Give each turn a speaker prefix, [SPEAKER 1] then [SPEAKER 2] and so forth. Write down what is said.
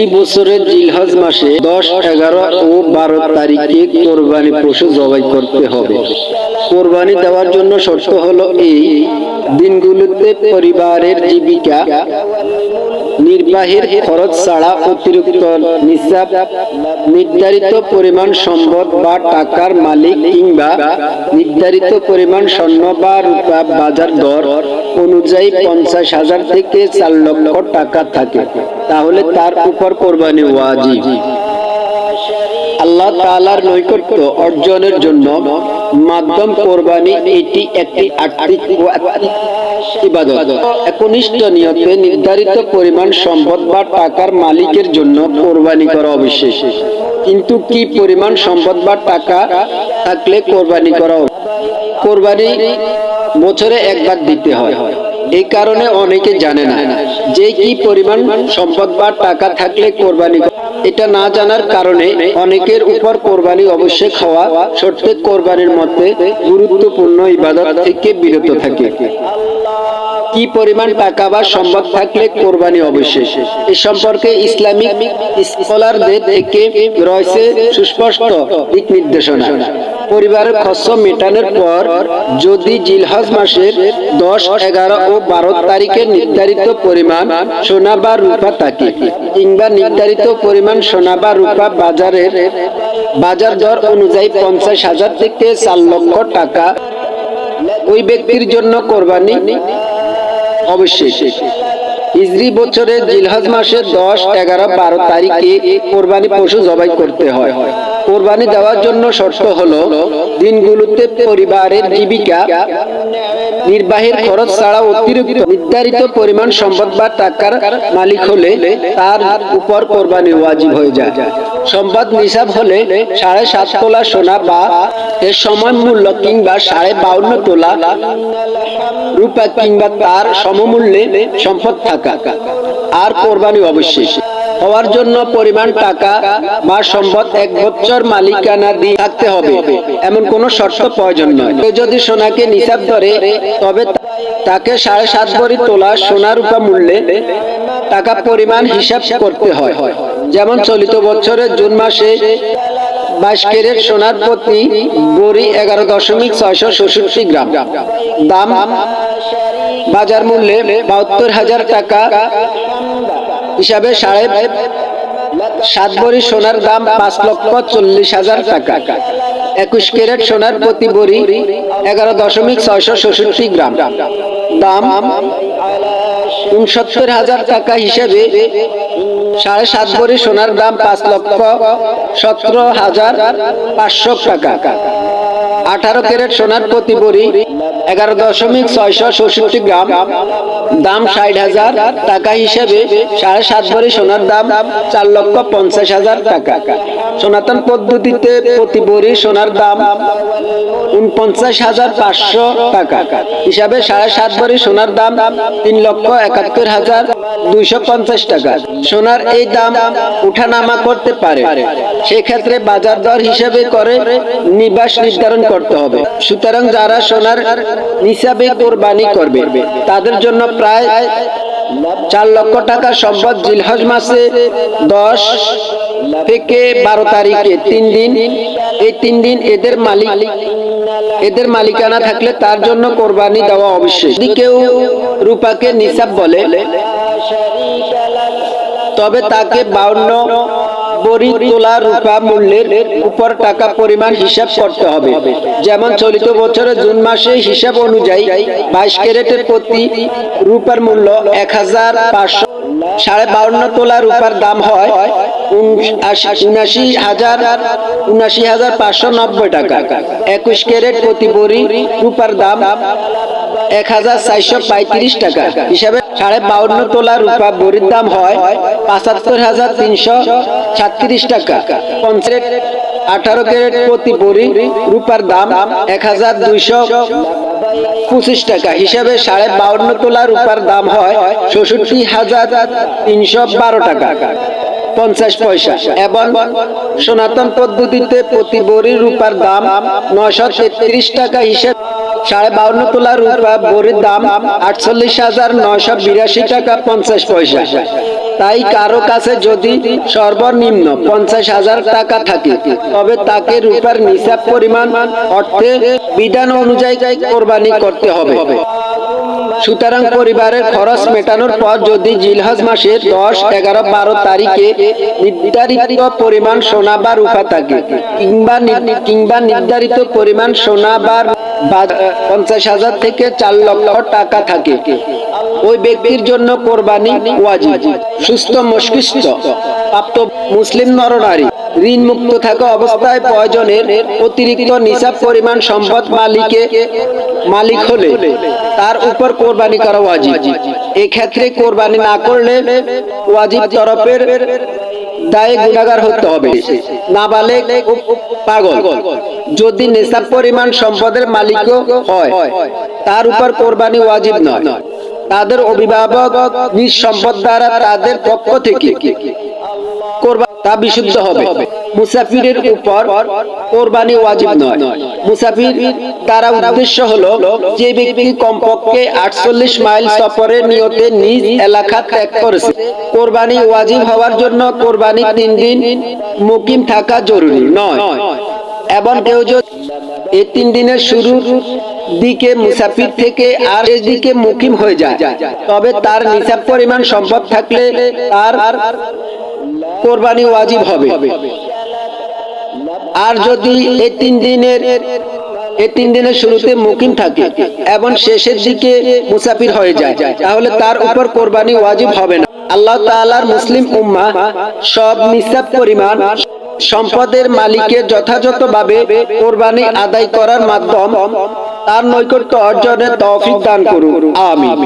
[SPEAKER 1] হিজরি বছরের জিলহজ মাসে দশ, এগারো ও বারো তারিখে কোরবানি পশু জবাই করতে হবে। কোরবানি দেওয়ার জন্য শর্ত হলো এই, দিনগুলোতে পরিবারের জীবিকা নির্বাহের খরচ ছাড়া অতিরিক্ত নির্ধারিত পরিমাণ সম্পদ বা টাকার মালিক কিংবা নির্ধারিত পরিমাণ স্বর্ণ বা রূপা বাজার দর অনুযায়ী পঞ্চাশ হাজার থেকে চার লক্ষ টাকা থাকে। তাহলে তার উপর কোরবানি ওয়াজিব। আল্লাহ তাআলার নৈকট্য অর্জনের জন্য মাধ্যম কোরবানি এটি একটি একনিষ্ঠ নিয়তে নির্ধারিত পরিমাণ সম্পদ বা টাকার মালিকের জন্য কোরবানি করা অবিশেষ কিন্তু কি পরিমাণ সম্পদ বা টাকা থাকলে কোরবানি করা কোরবানি বছরে একবার দিতে হয়। এই কারণে অনেকে জানে না যে কি পরিমাণ সম্পদ বা টাকা থাকলে কোরবানি এটা না জানার কারণে অনেকের উপর কোরবানি অবশ্যই খাওয়া সত্যি কোরবানির মধ্যে গুরুত্বপূর্ণ ইবাদত থেকে বিরত থাকে। কি পরিমাণ টাকা বা সম্পদ থাকলে কোরবানি অবশ্যই। এ সম্পর্কে ইসলামিক স্কলারদের থেকে রয়েছে সুস্পষ্ট দিক নির্দেশনা। পরিবারের খরচ মেটানোর পর যদি জিলহজ মাসের দশ, এগারো ও বারো তারিখে নির্ধারিত পরিমাণ সোনা বা রূপা থাকে কিংবা নির্ধারিত পরিমাণ সোনা বা রূপা বাজারের বাজার দর অনুযায়ী পঞ্চাশ হাজার থেকে চার লক্ষ টাকা ওই ব্যক্তির জন্য কোরবানি অবশ্যই। হিজরি বছরে জিলহজ মাসের দশ, এগারো, বারো তারিখে কোরবানি পশু জবাই করতে হয়। কোরবানি দেওয়ার জন্য শর্ত হলো, দিনগুলোতে পরিবারের জীবিকা, নির্বাহের খরচ ছাড়া অতিরিক্ত নির্ধারিত পরিমাণ সম্পদ বা টাকার মালিক হলে তার উপর কোরবানি ওয়াজিব হয়ে যায়। সম্পদ নিসাব হলে সাড়ে সাত তোলা সোনা বা এর সময় মূল্য কিংবা সাড়ে বাউন্ন তোলা রূপা কিংবা তার সমমূল্যে সম্পদ থাকা। আর কোরবানি অবশ্যই হওয়ার জন্য পরিমাণ টাকা বা সম্পদ এক বছর মালিকানা দিয়ে থাকতে হবে। এমন কোনো শর্ত প্রয়োজন নয়। যদি সোনাকে নিসাব ধরে, তবে তাকে সাড়ে সাত ভরি তোলা সোনা রূপা মূল্যে টাকা পরিমাণ হিসাব করতে হয়। যেমন চলিত বছরের জুন মাসে বাইশ ক্যারেট সোনার প্রতি বড়ি এগারো দশমিক ছয়শো ষষট্টি গ্রাম। দাম বাজার মূল্যে বাহাত্তর হাজার টাকা। হিসাবে সাড়ে সাত ভরি সোনার দাম পাঁচ লক্ষ চল্লিশ হাজার টাকা। একুশ ক্যারেট সোনার প্রতি বড়ি এগারো দশমিক ছয়শো ষষট্টি গ্রাম। দাম উনসত্তর হাজার টাকা হিসেবে সাড়ে সাত ভরি সোনার দাম পাঁচ লক্ষ সতেরো হাজার পাঁচশো টাকা। আঠারো ক্যারেট সোনার প্রতি বড়ি এগারো দশমিক ছয়শো গ্রাম। দাম ষাট হাজার। টাকা হিসেবে সাড়ে সাত ভরি সোনার দাম চার লক্ষ পঞ্চাশ হাজার টাকা। সনাতন পদ্ধতিতে প্রতি ভরি সোনার দাম উনপঞ্চাশ হাজার পাঁচশো টাকা। হিসাবে সাড়ে সাত ভরি সোনার দাম তিন লক্ষ একাত্তর হাজার দুইশো পঞ্চাশ টাকা। সোনার এই দাম উঠানামা করতে পারে। সেক্ষেত্রে বাজার দর হিসেবে করে নিবাস নির্ধারণ করতে হবে। সুতরাং যারা সোনার নিসাবে কোরবানি করবে। তাদের জন্য প্রায় চার লক্ষ টাকা সম্পদ জিলহজ মাসে দশ থেকে বারো তারিখে। তিন দিন, এই তিন দিন এদের মালিক, এদের মালিকানা থাকলে তার জন্য কোরবানি দেওয়া অবশ্যই। যদি কেউ রূপাকে নিসাব বলে, তবে তাকে বাউন্ন বড়ি তোলা রূপা মূল্যের উপর টাকা পরিমাণ হিসাব করতে হবে। যেমন চলিত বছরের জুন মাসে হিসাব অনুযায়ী বাইশ ক্যারেটের প্রতি রূপার মূল্য এক হাজার পাঁচশো সাড়ে বাউন্ন তোলা রূপার দাম হয় উনাশি হাজার উনাশি হাজার পাঁচশো নব্বই টাকা। একুশ ক্যারেট প্রতি বড়ি রূপার দাম এক হাজার চারশো পঁয়ত্রিশ টাকা। হিসাবে সাড়ে বাউন্ন তোলা রূপা বড়ির দাম হয় পঁচাত্তর হাজার তিনশো সাতত্রিশ টাকা। পঞ্চায়েত আঠারো ক্যারেট প্রতি বড়ি রূপার দাম এক হাজার দুইশো পঁচিশ টাকা। হিসাবে সাড়ে বাউন্ন তোলা রূপার দাম হয় ষষট্টি হাজার তিনশো বারো টাকা। পঞ্চাশ পয়সা। এবং সনাতন পদ্ধতিতে প্রতি বড়ি রূপার দাম নয়শো তেত্রিশ টাকা হিসেব সাড়ে বাউন্ন তোলা রূপা বড়ির দাম আটচল্লিশ হাজার নয়শো বিরাশি টাকা পঞ্চাশ পয়সা। তাই কারও কাছে যদি সর্বনিম্ন পঞ্চাশ হাজার টাকা থাকে, তবে তাকে রূপার নিসাব পরিমাণ অর্থে বিধান অনুযায়ী কোরবানি করতে হবে। সুতরাং পরিবারের খরচ মেটানোর পর যদি জিলহজ মাসের দশ, এগারো, বারো তারিখে নির্ধারিত পরিমাণ সোনা বা রূপা থাকে। কিংবা কিংবা নির্ধারিত পরিমাণ সোনা বা পঞ্চাশ হাজার থেকে চার লক্ষ টাকা থাকে। ওই ব্যক্তির জন্য কোরবানি সুস্থ মস্তিষ্ক, প্রাপ্ত মুসলিম নরনারী। ঋণ মুক্ত থাকা অবস্থায় প্রয়োজনের অতিরিক্ত নিসাব পরিমাণ সম্পদ মালিকে মালিক হলে তার উপর কোরবানি করা ওয়াজিব। এক্ষেত্রে কোরবানি না করলে ওয়াজিব তরফের দায়ে গুণাগার হতে হবে। নাবালেগ ও পাগল। যদি নেশাব পরিমাণ সম্পদের মালিকও হয়, তার উপর কোরবানি ওয়াজিব নয়। তাদের অভিভাবক নিজ সম্পদ দ্বারা তাদের পক্ষ থেকে তা বিশুদ্ধ হবে। মুসাফিরের উপর কোরবানি ওয়াজিব নয়। মুসাফির, তারা উদ্দেশ্য হলো যে ব্যক্তি কমপক্ষে আটচল্লিশ মাইল সফরের নিয়তে নিজ এলাকা ত্যাগ করেছে। কোরবানি ওয়াজিব হওয়ার জন্য কোরবানি তিন দিন মুকিম থাকা জরুরি নয়। এবং কেউ যদি এই তিন দিনের শুরুর দিকে মুসাফির থেকে আর শেষ দিকে মুকিম হয়ে যায়, তবে তার নিসাব পরিমাণ সম্পদ থাকলে তার কোরবানি ওয়াজিব হবে। আর যদি এই তিন দিনের এই তিন দিনের শুরুতে মুকিম থাকে এবং শেষের দিকে মুসাফির হয়ে যায়, তাহলে তার উপর কোরবানি ওয়াজিব হবে না। আল্লাহ তাআলার মুসলিম উম্মাহ সব নিসাব পরিমাণ সম্পদের মালিকের যথাযথভাবে কোরবানি আদায় করার মাধ্যম তার নৈকট্য অর্জনের তৌফিক দান করুন। আমিন।